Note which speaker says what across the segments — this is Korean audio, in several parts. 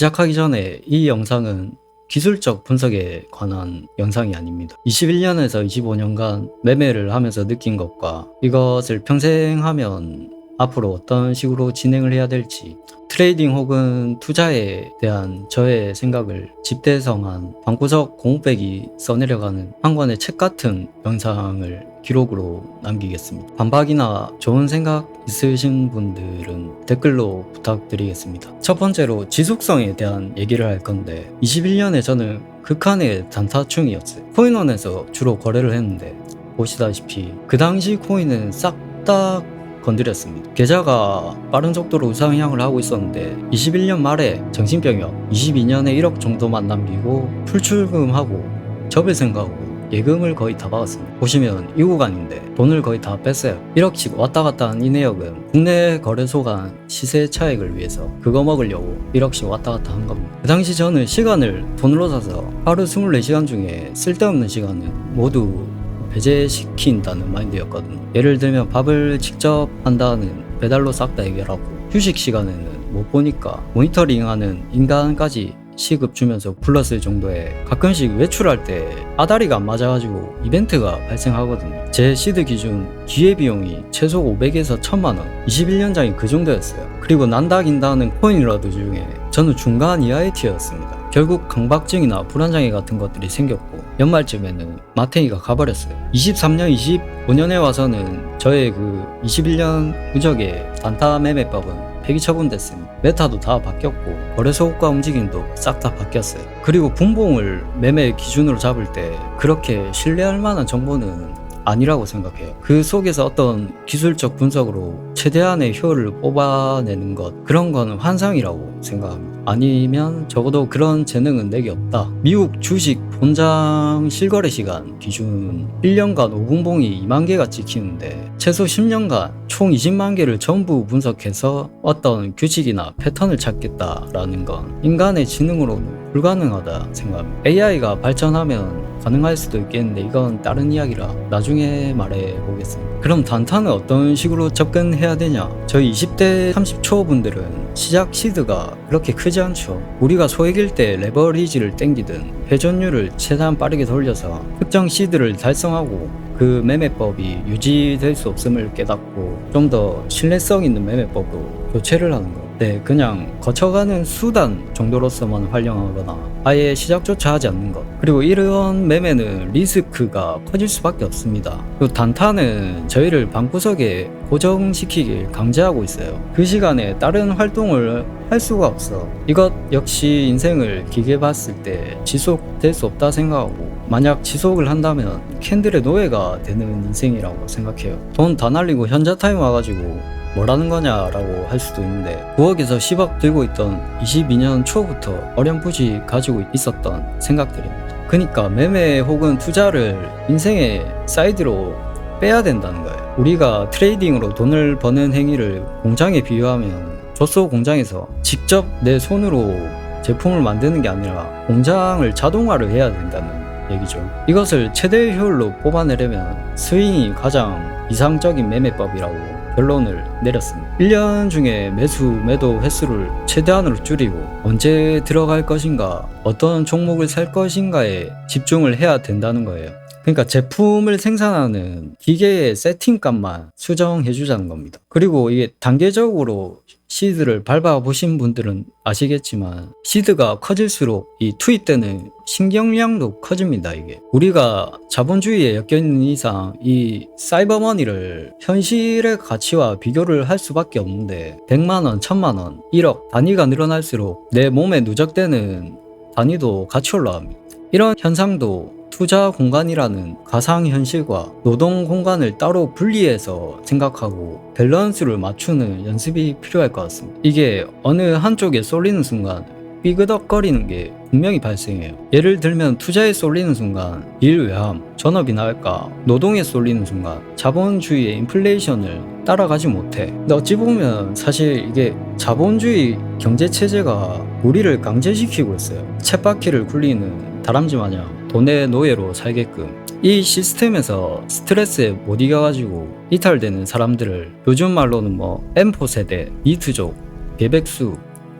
Speaker 1: 시작하기 전에 이 영상은 기술적 분석에 관한 영상이 아닙니다. 21년에서 25년간 매매를 하면서 느낀 것과 이것을 평생 하면 앞으로 어떤 식으로 진행을 해야 될지 트레이딩 혹은 투자에 대한 저의 생각을 집대성한 방구석 공백이 써내려가는 한 권의 책 같은 영상을 기록으로 남기겠습니다. 반박이나 좋은 생각 있으신 분들은 댓글로 부탁드리겠습니다. 첫 번째로 지속성에 대한 얘기를 할 건데 21년에 저는 극한의 단타충이었어요. 코인원에서 주로 거래를 했는데 보시다시피 그 당시 코인은 싹 다 건드렸습니다. 계좌가 빠른 속도로 우상향을 하고 있었는데 21년 말에 정신병역 22년에 1억 정도만 남기고 풀출금하고 접을 생각하고 예금을 거의 다 받았습니다. 보시면 이 구간인데 돈을 거의 다 뺐어요. 1억씩 왔다 갔다 한 이 내역은 국내 거래소 간 시세 차익을 위해서 그거 먹으려고 1억씩 왔다 갔다 한 겁니다. 그 당시 저는 시간을 돈으로 사서 하루 24시간 중에 쓸데없는 시간은 모두 배제시킨다는 마인드였거든요. 예를 들면 밥을 직접 한다는 배달로 싹 다 해결하고 휴식 시간에는 못 보니까 모니터링하는 인간까지 시급 주면서 불렀을 정도에 가끔씩 외출할 때 아다리가 안 맞아가지고 이벤트가 발생하거든요. 제 시드 기준 기회비용이 최소 500에서 1000만원 21년장이 그 정도였어요. 그리고 난다 긴다는 코인러드 중에 저는 중간 이하의 티어였습니다. 결국 강박증이나 불안장애 같은 것들이 생겼고 연말쯤에는 마탱이가 가버렸어요. 23년, 25년에 와서는 저의 그 21년 무적의 단타 매매법은 폐기 처분됐습니다. 메타도 다 바뀌었고 거래소 호가 움직임도 싹 다 바뀌었어요. 그리고 분봉을 매매 기준으로 잡을 때 그렇게 신뢰할 만한 정보는 아니라고 생각해요. 그 속에서 어떤 기술적 분석으로 최대한의 효율을 뽑아내는 것 그런 건 환상이라고 생각합니다. 아니면 적어도 그런 재능은 내게 없다. 미국 주식 본장 실거래 시간 기준 1년간 5분봉이 2만 개가 찍히는데 최소 10년간 총 20만 개를 전부 분석해서 어떤 규칙이나 패턴을 찾겠다라는 건 인간의 지능으로는 불가능하다 생각합니다. AI가 발전하면 가능할 수도 있겠는데 이건 다른 이야기라 나중에 말해 보겠습니다. 그럼 단타는 어떤 식으로 접근해야 되냐? 저희 20대 30초 분들은 시작 시드가 그렇게 크지 않죠. 우리가 소액일 때 레버리지를 땡기든 회전율을 최대한 빠르게 돌려서 특정 시드를 달성하고 그 매매법이 유지될 수 없음을 깨닫고 좀 더 신뢰성 있는 매매법으로 교체를 하는 거. 네, 그냥 거쳐가는 수단 정도로서만 활용하거나 아예 시작조차 하지 않는 것. 그리고 이런 매매는 리스크가 커질 수밖에 없습니다. 그리고 단타는 저희를 방구석에 고정시키길 강제하고 있어요. 그 시간에 다른 활동을 할 수가 없어. 이것 역시 인생을 길게 봤을 때 지속될 수 없다 생각하고 만약 지속을 한다면 캔들의 노예가 되는 인생이라고 생각해요. 돈 다 날리고 현자 타임 와가지고 뭐라는 거냐라고 할 수도 있는데 9억에서 10억 들고 있던 22년 초부터 어렴풋이 가지고 있었던 생각들입니다. 그러니까 매매 혹은 투자를 인생의 사이드로 빼야 된다는 거예요. 우리가 트레이딩으로 돈을 버는 행위를 공장에 비유하면 조소 공장에서 직접 내 손으로 제품을 만드는 게 아니라 공장을 자동화를 해야 된다는 얘기죠. 이것을 최대 효율로 뽑아내려면 스윙이 가장 이상적인 매매법이라고 결론을 내렸습니다. 1년 중에 매수, 매도 횟수를 최대한으로 줄이고 언제 들어갈 것인가, 어떤 종목을 살 것인가에 집중을 해야 된다는 거예요. 그러니까 제품을 생산하는 기계의 세팅값만 수정해 주자는 겁니다. 그리고 이게 단계적으로 시드를 밟아보신 분들은 아시겠지만 시드가 커질수록 이 투입되는 신경량도 커집니다 이게. 우리가 자본주의에 엮여있는 이상 이 사이버머니를 현실의 가치와 비교를 할 수밖에 없는데 100만원, 1000만원, 1억 단위가 늘어날수록 내 몸에 누적되는 단위도 같이 올라갑니다. 이런 현상도 투자 공간이라는 가상 현실과 노동 공간을 따로 분리해서 생각하고 밸런스를 맞추는 연습이 필요할 것 같습니다. 이게 어느 한쪽에 쏠리는 순간 삐그덕거리는 게 분명히 발생해요. 예를 들면 투자에 쏠리는 순간 일 외함, 전업이 나을까, 노동에 쏠리는 순간 자본주의의 인플레이션을 따라가지 못해. 근데 어찌 보면 사실 이게 자본주의 경제 체제가 우리를 강제시키고 있어요. 쳇바퀴를 굴리는 다람쥐 마냥 돈의 노예로 살게끔 이 시스템에서 스트레스에 못 이겨가지고 이탈되는 사람들을 요즘 말로는 뭐 M4 세대, 니트족, 개백수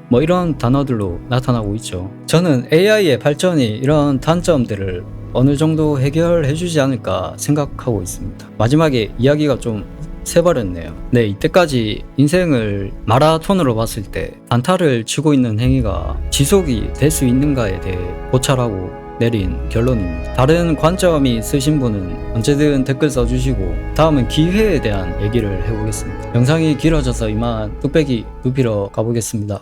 Speaker 1: 뭐 이런 단어들로 나타나고 있죠. 저는 AI의 발전이 이런 단점들을 어느 정도 해결해 주지 않을까 생각하고 있습니다. 마지막에 이야기가 좀 새버렸네요. 네, 이때까지 인생을 마라톤으로 봤을 때 단타를 치고 있는 행위가 지속이 될 수 있는가에 대해 고찰하고 내린 결론입니다. 다른 관점이 있으신 분은 언제든 댓글 써주시고 다음은 기회에 대한 얘기를 해보겠습니다. 영상이 길어져서 이만 뚝배기 눕히러 가보겠습니다.